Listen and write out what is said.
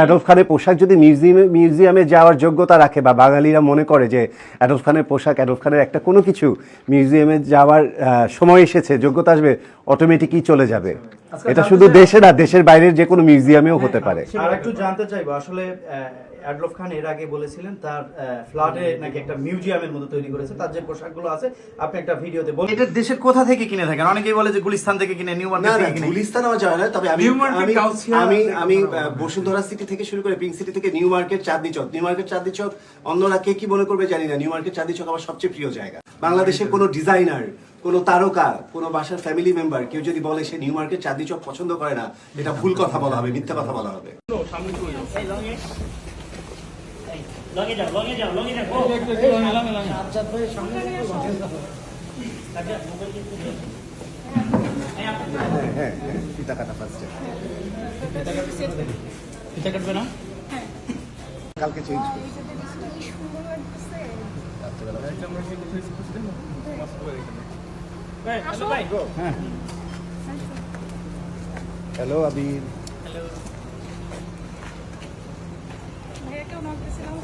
Adolf খানের পোশাক যদি মিউজিয়ামে মিউজিয়ামে যাওয়ার যোগ্যতা রাখে বা বাঙালিরা মনে করে যে অ্যাডলফ খানের পোশাক অ্যাডলফ খানের একটা কোনো কিছু মিউজিয়ামে যাওয়ার সময় এসেছে, যোগ্যতা আসবে অটোমেটিকই চলে যাবে। এটা শুধু দেশে না দেশের বাইরের যে কোনো মিউজিয়ামেও হতে পারে। আর একটু জানতে চাইব আসলে অ্যাডলফ খান এর আগে বলেছিলেন তার ফ্ল্যাটে নাকি একটা মিউজিয়ামের মতো তৈরি করেছে তার যে পোশাকগুলো আছে আপনি একটা ভিডিওতে বলেন এটা দেশের কোথা থেকে কিনে থাকেন? অনেকেই বলে যে গুলিস্তান থেকে কিনে নিউ মার্কেট থেকে কিনে। গুলিস্তান আমার যাওয়া না তবে আমি আমি আমি আমি বসুন্ধরা সিটি থেকে শুরু করে পিঙ্ক সিটি থেকে New Market Chandni Chowk. New Market Chandni Chowk অন্যরা কে কি মনে করবে জানি না। নিউ মার্কেট চাঁদনি চক আমার সবচেয়ে প্রিয় জায়গা। বাংলাদেশের কোনো ডিজাইনার কোনো তারকা কোনো বাসার ফ্যামিলি মেম্বার কেউ যদি বলে সে নিউ মার্কেট চাঁদনি চক পছন্দ করে না এটা ভুল কথা বলা হবে মিথ্যা কথা বলা হবে। হ্যাঁ হ্যাঁ ফিতা কাটা ফার্স্টে কাটবে না? কালকে চেঞ্জ হ্যালো আবির ভাইয়াকেও নক দিয়েছিলাম